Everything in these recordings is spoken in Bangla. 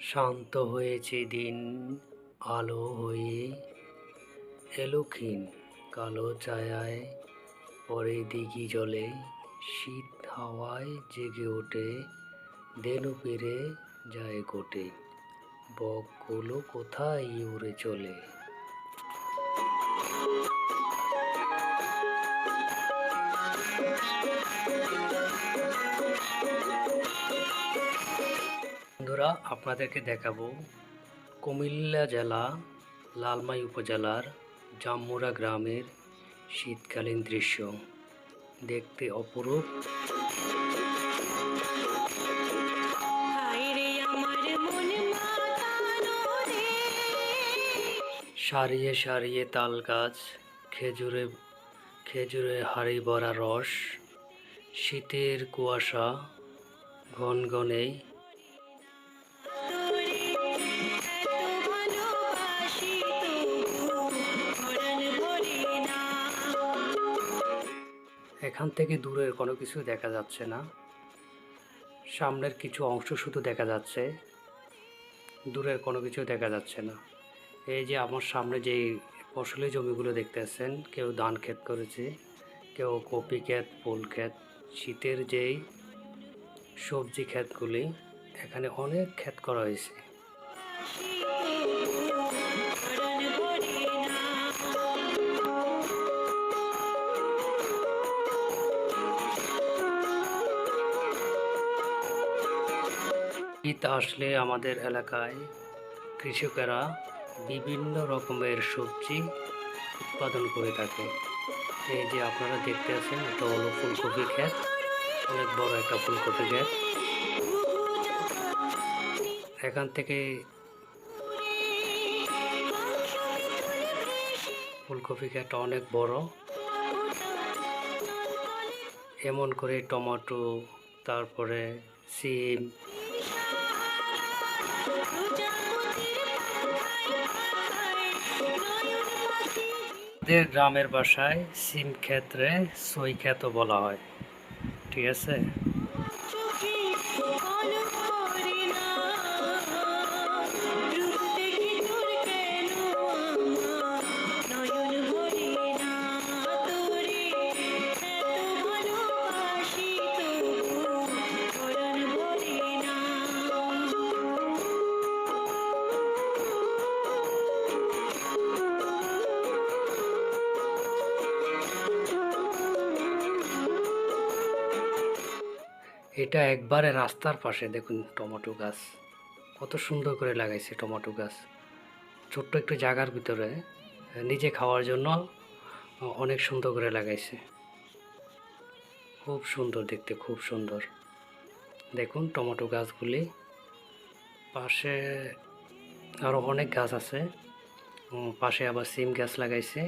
শান্ত হয়েছে দিন, আলো হয়ে এলো ক্ষীণ কালো ছায়ায়। পরে দিঘি জলে শীত হাওয়ায় জেগে ওঠে, দেনু পেরে যায় গোটে বকগুলো কোথায় উড়ে চলে? বন্ধুরা আপনাদেরকে দেখাবো কুমিল্লা জেলা লালমাই উপজেলার জাম্মুরা গ্রামের শীতকালীন দৃশ্য। দেখতে অপরূপ। সারিয়ে সারিয়ে তাল গাছ খেজুরে খেজুরে হাড়ি ভরা রস শীতের কুয়াশা ঘনঘনে তোরে এখান থেকে দূরের কোনো কিছু দেখা যাচ্ছে না। সামনের কিছু অংশ শুধু দেখা যাচ্ছে। দূরের কোনো কিছু দেখা যাচ্ছে না। এই যে আমার সামনে যে ফসলি জমিগুলো দেখতেছেন, কেউ ধান ক্ষেত করেছে, কেউ কপি ক্ষেত, ফুল ক্ষেত, শীতের যেই সবজি ক্ষেতগুলি, এখানে অনেক ক্ষেত করা হয়েছে। শীত আসলে আমাদের এলাকায় কৃষকেরা বিভিন্ন রকমের সবজি উৎপাদন করে থাকে। এই যে আপনারা দেখতে আছেন, এটা হলো ফুলকপি ক্ষেত। অনেক বড় একটা ফুলকপি ক্ষেত। এখান থেকে ফুলকপি ক্ষেতটা অনেক বড়। এমন করে টমেটো, তারপরে সিম আমাদের গ্রামের বাসায় সিম ক্ষেত্রে সই ক্ষেত বলা হয়। ঠিক আছে? এটা একবারে রাস্তার পাশে, দেখুন টমেটো গাছ। কত সুন্দর করে লাগাইছে টমেটো গাছ। ছোট্ট একটু জায়গার ভিতরে, নিজে খাওয়ার জন্য অনেক সুন্দর করে লাগাইছে। খুব সুন্দর দেখতে, খুব সুন্দর। দেখুন টমেটো গাছগুলি। পাশে আরও অনেক গাছ আছে। পাশে আবার সিম গাছ লাগাইছে।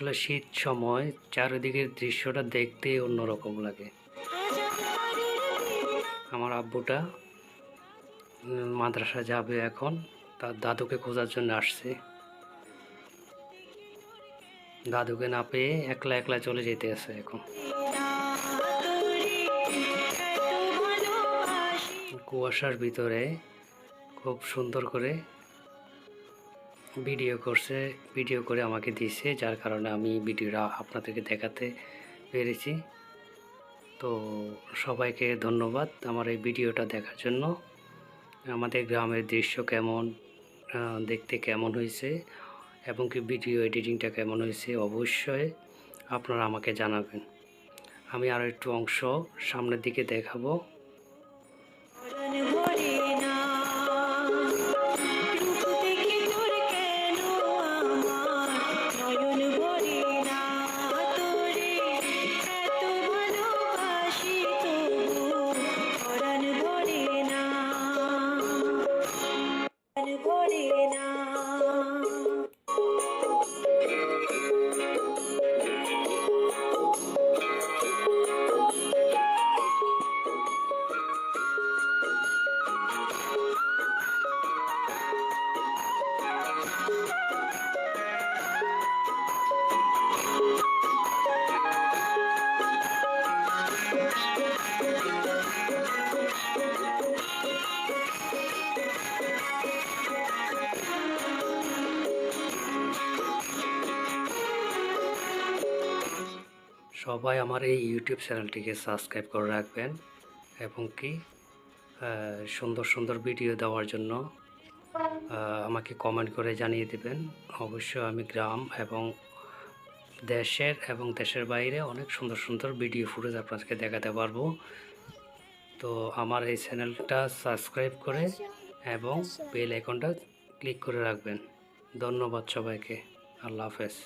আসলে শীত সময় চারিদিকের দৃশ্যটা দেখতে অন্যরকম লাগে। আমার আব্বুটা মাদ্রাসা যাবে এখন, তার দাদুকে খোঁজার জন্য আসছে। দাদুকে না পেয়ে একলা একলা চলে যেতে আছে এখন। কুয়াশার ভিতরে খুব সুন্দর করে ভিডিও করছে ভিডিও করে আমাকে দিয়েছে যার কারণে আমি ভিডিওটা আপনাদেরকে দেখাতে পেরেছি। তো সবাইকে ধন্যবাদ আমার এই ভিডিওটা দেখার জন্য। আমাদের গ্রামের দৃশ্য কেমন দেখতে কেমন হয়েছে, এবং কি ভিডিও এডিটিংটা কেমন হয়েছে, অবশ্যই আপনারা আমাকে জানাবেন। আমি আরও একটু অংশ সামনের দিকে দেখাবো। ভরে না সবাই আমার এই ইউটিউব চ্যানেলটিকে সাবস্ক্রাইব করে রাখবেন এবং কি সুন্দর সুন্দর ভিডিও দেওয়ার জন্য আমাকে কমেন্ট করে জানিয়ে দেবেন। অবশ্যই আমি গ্রাম এবং দেশের এবং দেশের বাইরে অনেক সুন্দর সুন্দর ভিডিও ফুটেজ আপনাদেরকে দেখাতে পারব। তো আমার এই চ্যানেলটা সাবস্ক্রাইব করে এবং বেল আইকনটা ক্লিক করে রাখবেন। ধন্যবাদ সবাইকে। আল্লাহ হাফেজ।